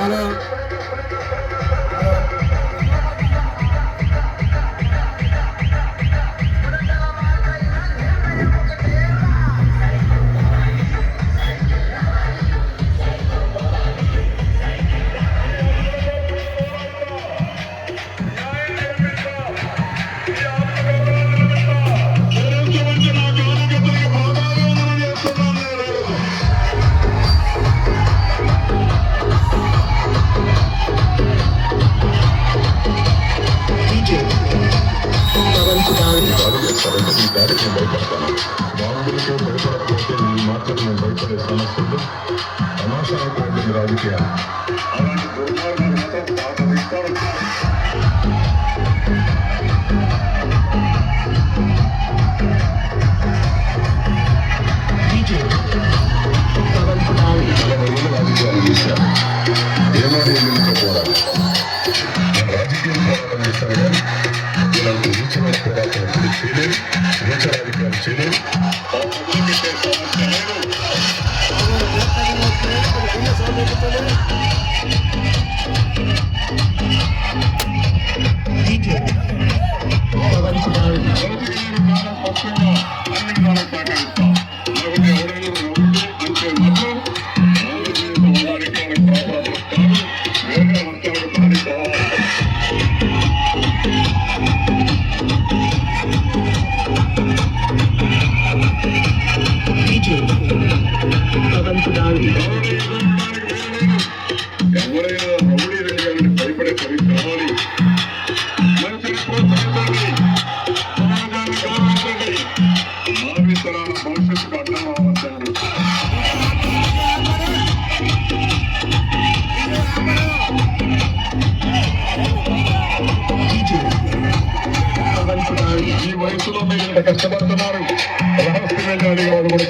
Valeu!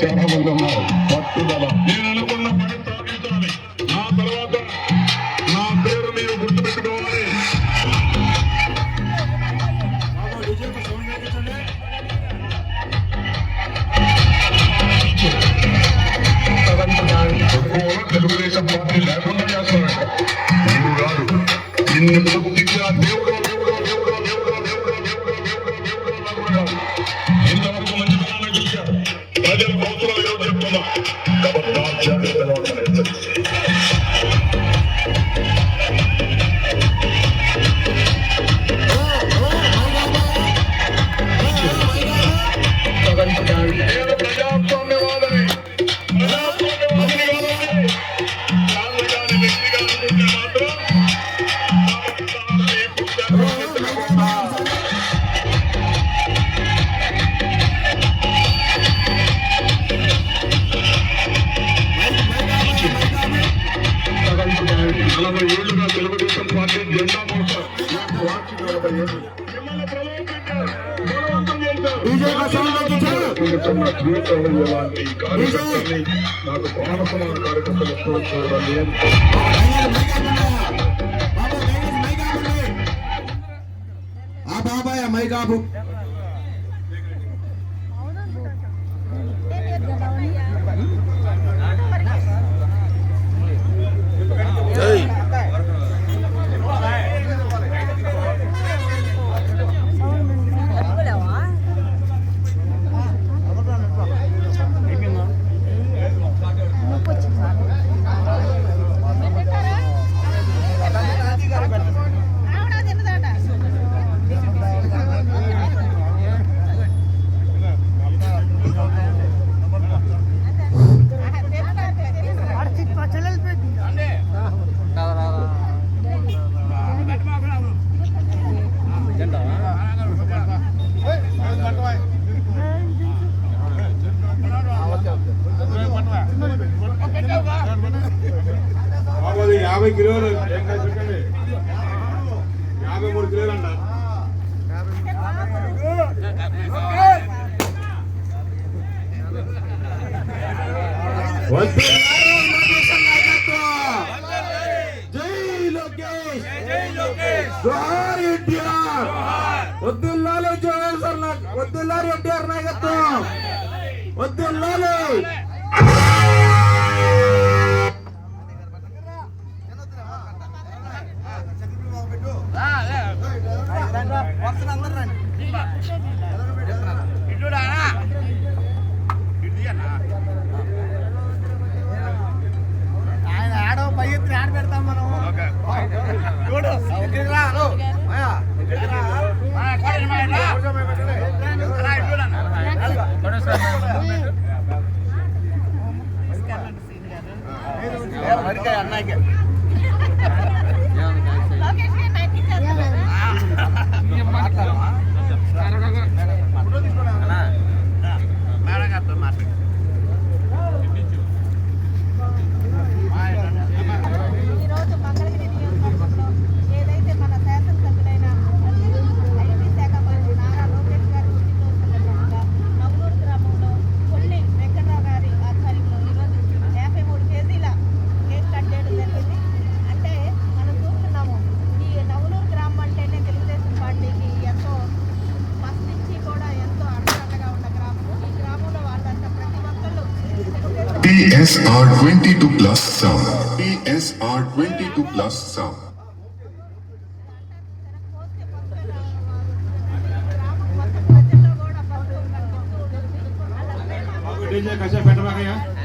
జనాలు ఉన్నారు పట్టుదల నాకు పవన్ కుమార్ కార్యకర్తలు ఎక్కువ చూడాలి ఆ బాబాయ్ లోకేష్ జోహార్ ఎన్టీఆర్. వద్దుల్లాలి జోహార్ సార్ నాకు వద్దుల్లాలి ఎన్టీఆర్ నాయకత్వం. వద్దుల్లాలి. ఆయన ఆడో పై ఎత్తున ఆడ పెడతాం మనం చూడు ఇక్కడికి రా హలో మాయా ఇక్కడికి రా కూర్చోమని పెట్టలే. అలా ఇటు చూడు అన్న. ఏ, మరికాయ అన్నయ్యకి. PSR 22 plus sound. PSR 22 plus sound. DJ कैसे बैठ रहा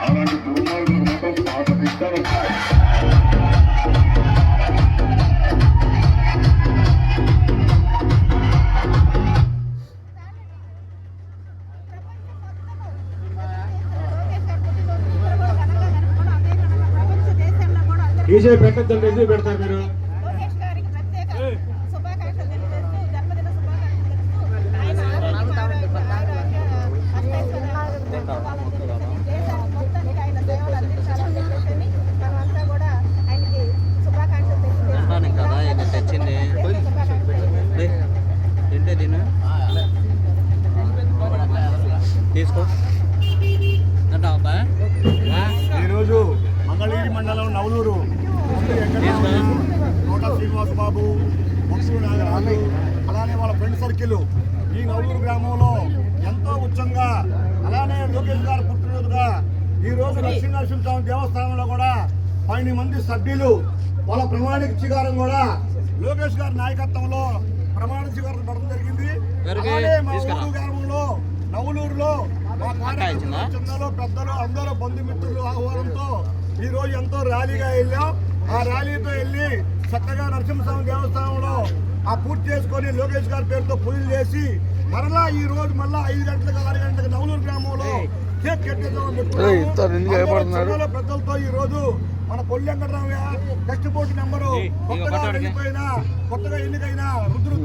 అలాంటి దుర్మార్గులు మాత్రం పాటిస్తారు లోకేష్ గారు పుట్టినరోజు ఇక్కడ కూడా ఘనంగా జరుపుకోవడం అదే విధంగా ప్రపంచ దేశాల్లో కూడా అందరూ డీజే పెట్టద్దండి ఎందుకు పెడతారు మీరు మొత్తానికి ఆయన సేవలు అందించాలని చెప్పేసి మనమంతా కూడా ఆయనకి శుభాకాంక్షలు అంటాను కదా ఇది తెచ్చింది. తెలియజేస్తున్నాం తింటే తిను. తీసుకో. అంటావా అబ్బా? ఈరోజు మంగళగిరి మండలం నవలూరు. నోట శ్రీనివాస్ బాబు బొక్సు నాగరాజు అలానే వాళ్ళ ఫ్రెండ్ సర్కిల్. ఈ నవలూరు గ్రామంలో ఎంతో ఉచ్చంగా అలానే లోకేష్ గారు పుట్టినరోజుగా ఈ రోజు లక్ష్మీ నరసింహస్వామి దేవస్థానంలో కూడా పన్నెండు మంది సభ్యులు వాళ్ళ ప్రమాణిక స్వీకారం కూడా లోకేష్ గారి నాయకత్వంలో ప్రమాణ స్వీకారం పడడం జరిగింది? అలానే మా. ఊరు గ్రామంలో నవలూరులో మా? చిన్నలు పెద్దలు అందరూ బంధుమిత్రులు ఆహ్వానంతో ఈ రోజు ఎంతో ర్యాలీగా వెళ్ళాం ఆ ర్యాలీతో వెళ్ళి చక్కగా నరసింహస్వామి దేవస్థానంలో ఆ పూర్తి చేసుకొని లోకేష్ గారి పేరుతో పూజలు చేసి మరలా ఈ రోజు మళ్ళా ఐదు గంటలకు ఆరు గంటలకు నవలూరు గ్రామంలో కేక్ కట్టేద్దామని పెద్దలతో ఈ రోజు మన Polli Venkataramaiah text board number కొత్తగా ఎన్నికైన కొత్తగా ఎన్నికైన రుద్రు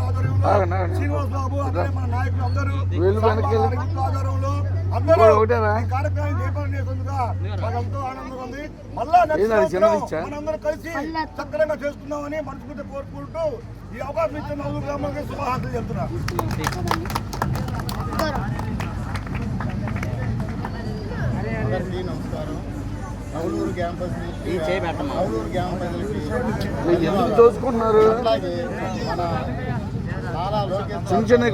ఆధ్వర్యంలో శ్రీనివాస్ బాబు అదే మన నాయకులు అందరూ ఆధారంలో అందరూ కార్యక్రమం మాకు ఎంతో ఆనందంగా ఉంది. మళ్ళా మనందరం కలిసి చక్కగా చేస్తున్నామని మనస్ఫూర్తి కోరుకుంటూ ఈ అవకాశం ఇచ్చిన నలుగురు గ్రామాలకి చెప్తున్నా అందరికీ నమస్కారం దోచుకుంటున్నారు అట్లాగే మన నారా లోకేష్ చిన్న చిన్న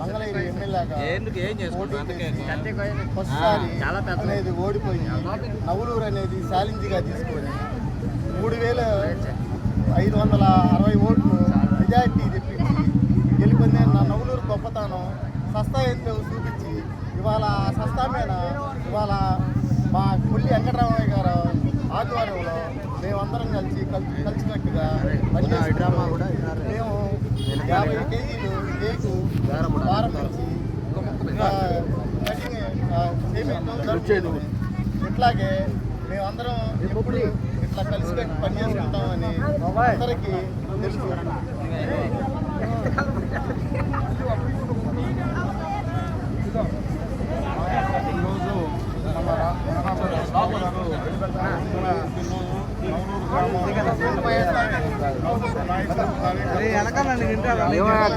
మంగళగిరి ఎమ్మెల్యేగా పెద్ద- అనేది ఓడిపోయి నవలూరు అనేది ఛాలెంజ్గా తీసుకొని మూడు వేల ఐదు వందల అరవై ఓట్లు మెజార్టీ తెప్పించి గెలిపింది నా నవలూరు గొప్పతనం. సస్తా ఏంటో చూపించి. ఇవాళ సస్తా మీద ఇవాళ మా పుల్లి వెంకటరామయ్య గారు ఆధ్వర్యంలో మేమందరం కలిసి కలిసి పనిచేస్తున్నాము మేము యాభై కేజీలు కేకు కటింగ్, చేయడం జరుగుతుంది. ఇట్లాగే మేమందరం ఎప్పుడు ఇట్లా కలిసి పని చేసుకుంటామని అందరికీ తెలుసు.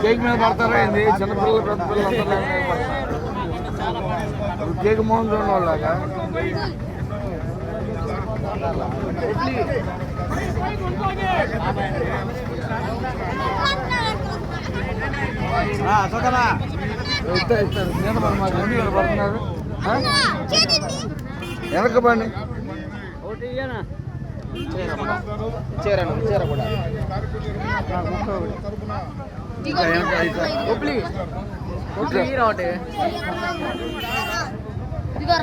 కేక్ మీద పడతారా ఏంది చిన్నపిల్లలు పెద్ద పిల్లలు కేక్ మోహన్ చూడండి వాళ్ళగా ఇస్తా ఇయ్యనా చీర చీర కూడా. ఇంకా